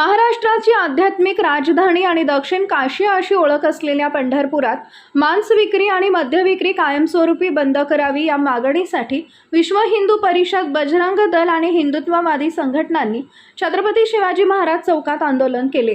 महाराष्ट्राची आध्यात्मिक राजधानी आणि दक्षिण काशिया अशी ओळख असलेल्या पंढरपुरात मांस विक्री आणि मद्य विक्री कायमस्वरूपी बंद करावी या मागणीसाठी विश्व हिंदू परिषद बजरंग दल आणि हिंदुत्ववादी संघटनांनी छत्रपती शिवाजी महाराज चौकात आंदोलन केले.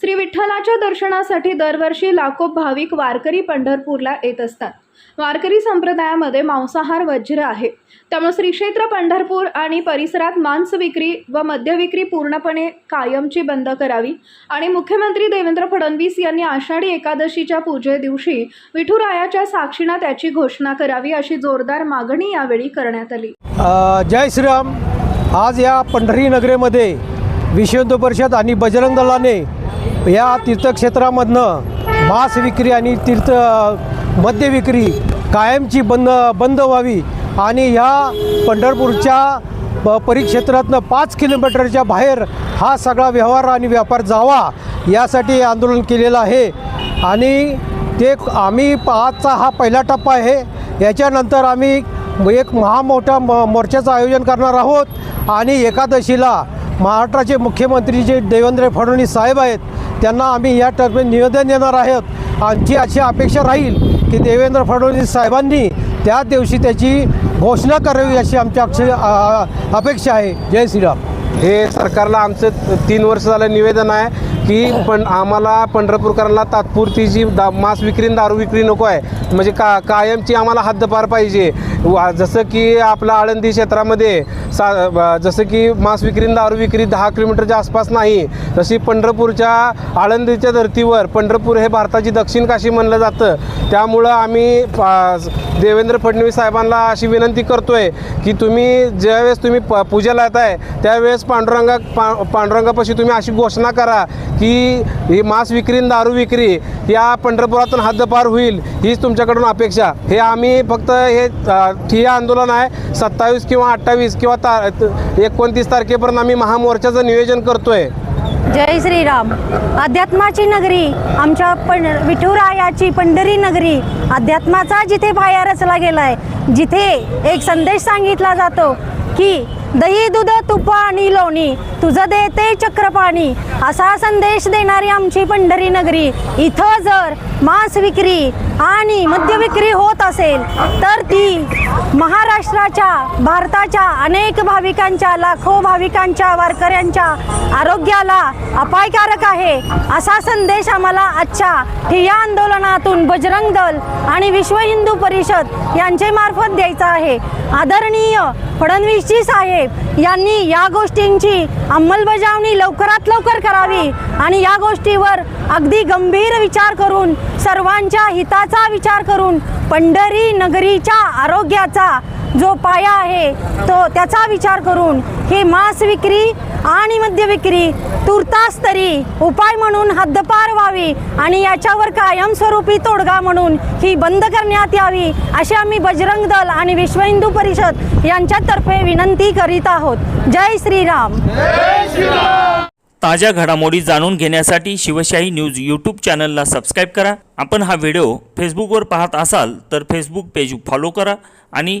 श्री विठ्ठलाच्या दर्शनासाठी दरवर्षी लाखो भाविक वारकरी पंढरपूरला येत असतात. वारकरी संप्रदायामध्ये मांसाहार वज्र आहे. त्यामुळे श्रीक्षेत्र पंढरपूर आणि परिसरात मांस विक्री व मद्य विक्री पूर्णपणे कायमची बंद करावी. आणि मुख्यमंत्री देवेंद्र फडणवीस यांनी आषाढी एकादशीच्या पूजे दिवशी विठुरायाच्या साक्षीनं त्याची घोषणा करावी अशी जोरदार मागणी यावेळी करण्यात आली. जय श्रीराम. आज या पंढरी नगरीमध्ये विश्व परिषद आणि बजरंग दलाने या तीर्थक्षेत्रामधनं मांस विक्री आणि तीर्थ मद्य विक्री कायमची बंद बंद व्हावी. आणि ह्या पंढरपूरच्या प- परिक्षेत्रातनं पाच किलोमीटरच्या बाहेर हा सगळा व्यवहार आणि व्यापार जावा यासाठी आंदोलन केलेलं आहे. आणि ते आम्ही आजचा हा पहिला टप्पा आहे. याच्यानंतर आम्ही एक महामोठा म मोर्चाचं आयोजन करणार आहोत. आणि एकादशीला महाराष्ट्राचे मुख्यमंत्री जे देवेंद्र फडणवीस साहेब आहेत त्यांना आम्ही या टप्प्यात निवेदन देणार आहोत. आमची अशी अपेक्षा राहील की देवेंद्र फडणवीस साहेबांनी त्या दिवशी त्याची घोषणा करावी अशी आमची अक्ष अपेक्षा आहे. जय श्रीराम. हे सरकारला आमचं तीन वर्ष झालं निवेदन आहे की पण आम्हाला पंढरपूरकरांना तात्पुरती जी दा मांस विक्री दारू विक्री नको आहे. म्हणजे का कायमची आम्हाला हद्दपार पाहिजे. वा जसं की आपल्या आळंदी क्षेत्रामध्ये सा जसं की मांस विक्री दारू विक्री दहा किलोमीटरच्या आसपास नाही तशी पंढरपूरच्या आळंदीच्या धर्तीवर पंढरपूर हे भारताची दक्षिण काशी म्हणलं जातं. त्यामुळं आम्ही पा- देवेंद्र फडणवीस साहेबांना अशी विनंती करतो आहे की तुम्ही ज्यावेळेस तुम्ही प पूजेला येत आहे त्यावेळेस पांडुरंगा पा पांडुरंगापाशी तुम्ही अशी घोषणा करा की ही मांस विक्री आणि दारू विक्री या पंढरपुरातून हद्दपार होईल हीच तुमच्याकडून अपेक्षा. हे आम्ही फक्त हे ठिय ठिय्या आंदोलन आहे सत्तावीस किंवा अठ्ठावीस किंवा ता एकोणतीस तारखेपर्यंत आम्ही महामोर्चाचं नियोजन करतो आहे जय श्रीराम. अध्यात्माची नगरी आमच्या पण विठुरायाची पंढरी नगरी अध्यात्माचा जिथे पाया रचला गेलाय जिथे एक संदेश सांगितला जातो की दही दूध तुप आणि लोणी. तुझं देते चक्रपाणी. असा संदेश देणारी आमची पंढरी नगरी. इथं जर मांस विक्री आणि मद्य विक्री होत असेल तर ती महाराष्ट्राच्या भारताच्या अनेक भाविकांच्या लाखो भाविकांच्या वारकऱ्यांच्या आरोग्याला अपायकारक आहे. असा संदेश आम्हाला आजच्या ठिय्या आंदोलनातून बजरंग दल आणि विश्व हिंदू परिषद यांचे मार्फत द्यायचा आहे. आदरणीय फडणवीसजी साहेब यांनी या गोष्टींची अंमलबजावणी लवकरात लवकर करावी आणि या गोष्टीवर अगदी गंभीर विचार करून सर्वांच्या हिताचा विचार करून पंढरी नगरीच्या आरोग्याचा जो पाया आहे तो त्याचा विचार करून ही मांस विक्री आणि मद्य विक्री तुर्तास तरी उपाय म्हणून हद्दपार व्हावी आणि याच्यावर कायमस्वरूपी तोडगा म्हणून ही बंद करण्यात यावी अशी आम्ही बजरंग दल आणि विश्व हिंदू परिषद यांच्यातर्फे विनंती करीत आहोत. जय श्रीराम. ताज्या घडामोडी जाणून घेण्यासाठी शिवशाही न्यूज यूट्यूब चॅनलला सबस्क्राईब करा. आपण हा व्हिडिओ फेसबुकवर पाहत असाल तर फेसबुक पेज फॉलो करा आणि